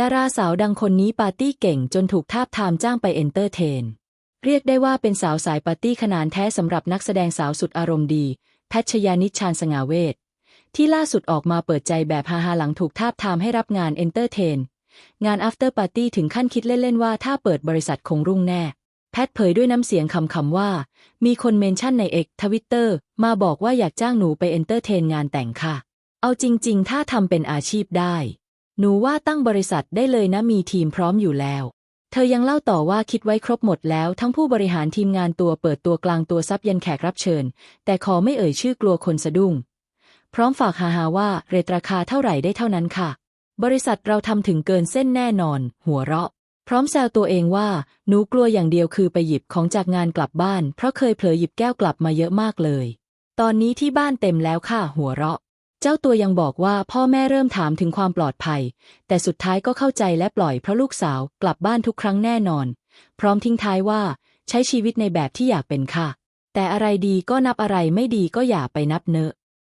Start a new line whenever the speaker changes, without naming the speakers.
ดาราสาวดังคนนี้ปาร์ตี้เก่งจนถูกทาบทามจ้างไปเอนเตอร์เทน เรียกได้ว่าเป็นสาวสายปาร์ตี้ขนานแท้สำหรับนักแสดงสาวสุดอารมณ์ดี แพทชยานิชชาญสง่าเวทที่ล่าสุดออกมาเปิดใจแบบฮาๆหลังถูกทาบทามให้รับงานเอนเตอร์เทน งาน after party ถึงขั้นคิดเล่น ๆ ว่าถ้าเปิดบริษัทคงรุ่งแน่ แพทเผยด้วยน้ำเสียงคำๆว่า มีคนเมนชั่นในเอกทวิตเตอร์มาบอกว่าอยากจ้างหนูไปเอนเตอร์เทนงานแต่งค่ะ เอาจริง ๆ ถ้าทำเป็นอาชีพได้ หนูว่าตั้งบริษัทได้เลยนะมีทีมพร้อมอยู่แล้ว เธอยังเล่าต่อว่าคิดไว้ครบหมดแล้ว ทั้งผู้บริหารทีมงานตัวเปิดตัวกลางตัวซับยันแขกรับเชิญ แต่ขอไม่เอ่ยชื่อกลัวคนสะดุ้ง พร้อมฝากฮาๆว่าเรทราคาเท่าไหร่ได้เท่านั้นค่ะ บริษัทเราทำถึงเกินเส้นแน่นอน หัวเราะ พร้อมแซวตัวเองว่า หนูกลัวอย่างเดียวคือไปหยิบของจากงานกลับบ้าน เพราะเคยเผลอหยิบแก้วกลับมาเยอะมากเลย ตอนนี้ที่บ้านเต็มแล้วค่ะหัวเราะ เจ้าตัวยังบอกว่าพ่อแม่เริ่มถามถึงความปลอดภัย แต่สุดท้ายก็เข้าใจและปล่อยเพราะลูกสาวกลับบ้านทุกครั้งแน่นอน พร้อมทิ้งท้ายว่า ใช้ชีวิตในแบบที่อยากเป็นค่ะ แต่อะไรดีก็นับอะไรไม่ดีก็อย่าไปนับเนอะ